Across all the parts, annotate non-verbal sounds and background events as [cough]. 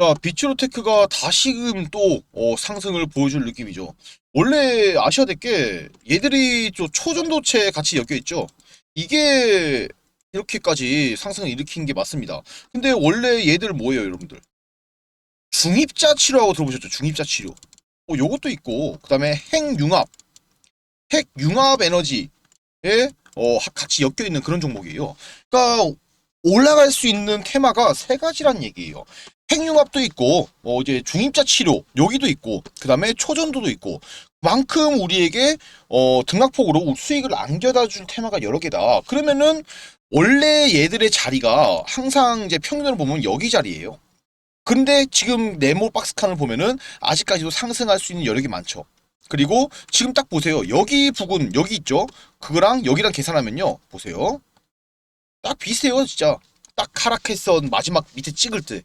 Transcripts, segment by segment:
자, 비츠로테크가 다시금 또 어, 상승을 보여줄 느낌이죠. 원래 아셔야 될 게 얘들이 좀 초전도체 같이 엮여 있죠. 이게 이렇게까지 상승을 일으킨 게 맞습니다. 근데 원래 얘들 뭐예요, 여러분들? 중입자 치료하고 들어보셨죠? 중입자 치료. 어, 요것도 있고, 그 다음에 핵융합, 핵융합 에너지에 어, 하- 같이 엮여 있는 그런 종목이에요. 그러니까 올라갈 수 있는 테마가 세 가지란 얘기예요. 핵융합도 있고, 어, 이제 중입자 치료 여기도 있고, 그 다음에 초전도도 있고, 만큼 우리에게 어, 등락폭으로 수익을 안겨다 준 테마가 여러 개다. 그러면은 원래 얘들의 자리가 항상 이제 평균으로 보면 여기 자리예요. 근데 지금 네모 박스 칸을 보면은 아직까지도 상승할 수 있는 여력이 많죠. 그리고 지금 딱 보세요. 여기 부근 여기 있죠. 그거랑 여기랑 계산하면요. 보세요. 딱 비슷해요, 진짜. 딱 하락했던 마지막 밑에 찍을 때.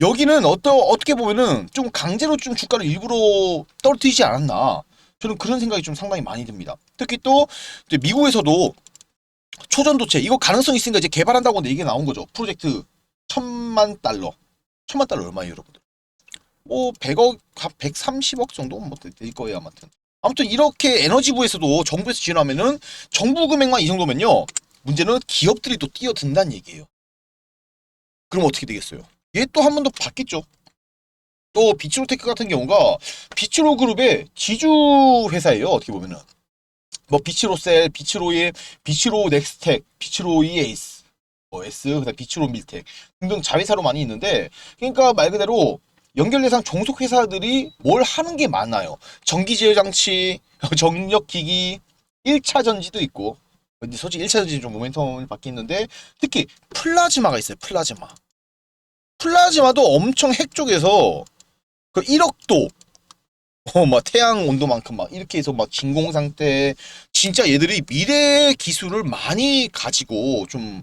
여기는 어떠, 어떻게 보면은 좀 강제로 좀 주가를 일부러 떨어뜨리지 않았나. 저는 그런 생각이 좀 상당히 많이 듭니다. 특히 또 미국에서도 초전도체 이거 가능성 있으니까 이제 개발한다고 하는데 이게 나온 거죠. 프로젝트 천만 달러. 천만 달러 얼마예요, 여러분들? 뭐 100억, 130억 정도 뭐 될 거예요, 아무튼. 아무튼 이렇게 에너지부에서도 정부에서 지원하면은 정부 금액만 이 정도면요. 문제는 기업들이 또 뛰어든다는 얘기예요. 그럼 어떻게 되겠어요? 얘 또 한 번더 받겠죠. 또 비츠로테크 같은 경우가 비츠로 그룹의 지주 회사예요. 어떻게 보면은 뭐 비츠로셀, 비츠로의 비츠로 넥스텍, 비츠로 이 에이스, 뭐 S, 그다음 비츠로 밀텍 등등 자회사로 많이 있는데 그러니까 말 그대로 연결 대상 종속 회사들이 뭘 하는 게 많아요. 전기 제어 장치, [laughs] 정력 기기, 1차 전지도 있고 근데 솔직히 1차 전지 좀 모멘텀을 받겠는데 특히 플라즈마가 있어요. 플라즈마. 플라즈마도 엄청 핵 쪽에서 그 1억도 어, 막 태양 온도만큼 막 이렇게 해서 막 진공 상태 진짜 얘들이 미래 기술을 많이 가지고 좀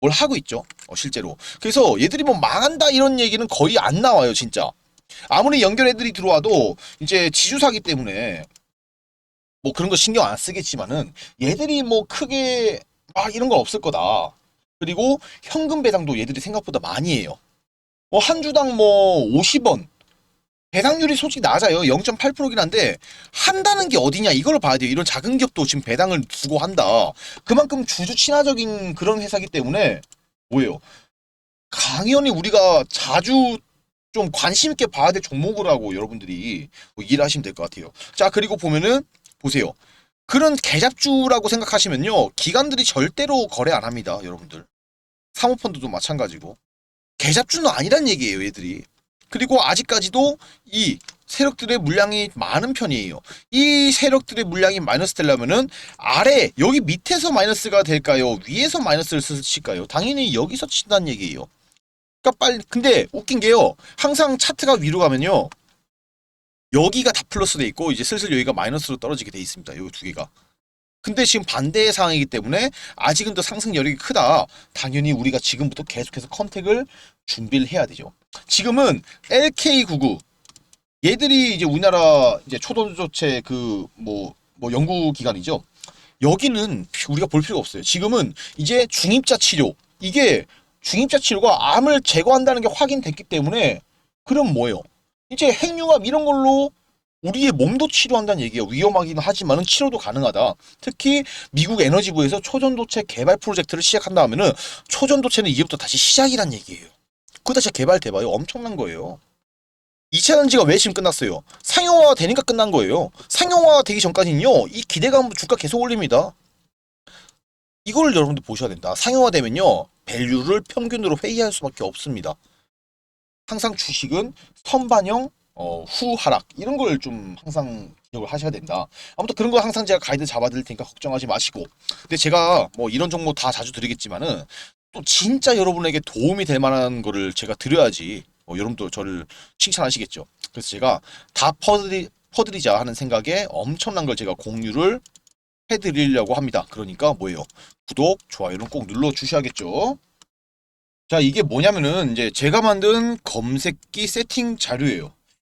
뭘 하고 있죠. 어, 실제로. 그래서 얘들이 뭐 망한다 이런 얘기는 거의 안 나와요, 진짜. 아무리 연결 애들이 들어와도 이제 지주사기 때문에 뭐 그런 거 신경 안 쓰겠지만은 얘들이 뭐 크게 막 이런 건 없을 거다. 그리고 현금 배당도 얘들이 생각보다 많이 해요. 뭐 한 주당 뭐 50원 배당률이 솔직히 낮아요. 0.8%긴 한데 한다는 게 어디냐 이걸 봐야 돼요. 이런 작은 기업도 지금 배당을 두고 한다. 그만큼 주주 친화적인 그런 회사기 때문에 뭐예요? 강연히 우리가 자주 좀 관심 있게 봐야 될 종목이라고 여러분들이 뭐 이해를 하시면 될 것 같아요. 자 그리고 보면은 보세요. 그런 계잡주라고 생각하시면요. 기관들이 절대로 거래 안 합니다. 여러분들. 사모펀드도 마찬가지고. 계잡주는 아니란 얘기예요. 얘들이. 그리고 아직까지도 이 세력들의 물량이 많은 편이에요. 이 세력들의 물량이 마이너스 되려면은 아래 여기 밑에서 마이너스가 될까요? 위에서 마이너스를 칠까요? 당연히 여기서 친다는 얘기예요. 그러니까 빨리 근데 웃긴 게요. 항상 차트가 위로 가면요. 여기가 다 플러스 돼 있고 이제 슬슬 여기가 마이너스로 떨어지게 돼 있습니다. 요 두 개가. 근데 지금 반대의 상황이기 때문에 아직은 더 상승 여력이 크다. 당연히 우리가 지금부터 계속해서 컨택을 준비를 해야 되죠. 지금은 LK99 얘들이 이제 우리나라 이제 초도조체 그뭐뭐 연구 기관이죠. 여기는 우리가 볼 필요가 없어요. 지금은 이제 중입자 치료 이게 중입자 치료가 암을 제거한다는 게 확인됐기 때문에 그럼 뭐예요? 이제 핵융합 이런 걸로 우리의 몸도 치료한다는 얘기예요. 위험하긴 하지만은 치료도 가능하다. 특히 미국 에너지부에서 초전도체 개발 프로젝트를 시작한다 하면은 초전도체는 이제부터 다시 시작이란 얘기예요. 그거 다시 개발돼봐요. 엄청난 거예요. 2차 전지가 왜 지금 끝났어요? 상용화가 되니까 끝난 거예요. 상용화가 되기 전까지는요, 이 기대감 주가 계속 올립니다. 이걸 여러분들 보셔야 된다. 상용화 되면요, 밸류를 평균으로 회의할 수밖에 없습니다. 항상 주식은 선반영, 어, 후 하락 이런 걸 좀 항상 기억을 하셔야 된다. 아무튼 그런 거 항상 제가 가이드 잡아드릴 테니까 걱정하지 마시고. 근데 제가 뭐 이런 정보 다 자주 드리겠지만은 또 진짜 여러분에게 도움이 될 만한 거를 제가 드려야지 어, 여러분도 저를 칭찬하시겠죠. 그래서 제가 다 퍼드리, 퍼드리자 하는 생각에 엄청난 걸 제가 공유를 해드리려고 합니다. 그러니까 뭐예요? 구독, 좋아요는 꼭 눌러주셔야겠죠. 자, 이게 뭐냐면은 이제 제가 만든 검색기 세팅 자료예요.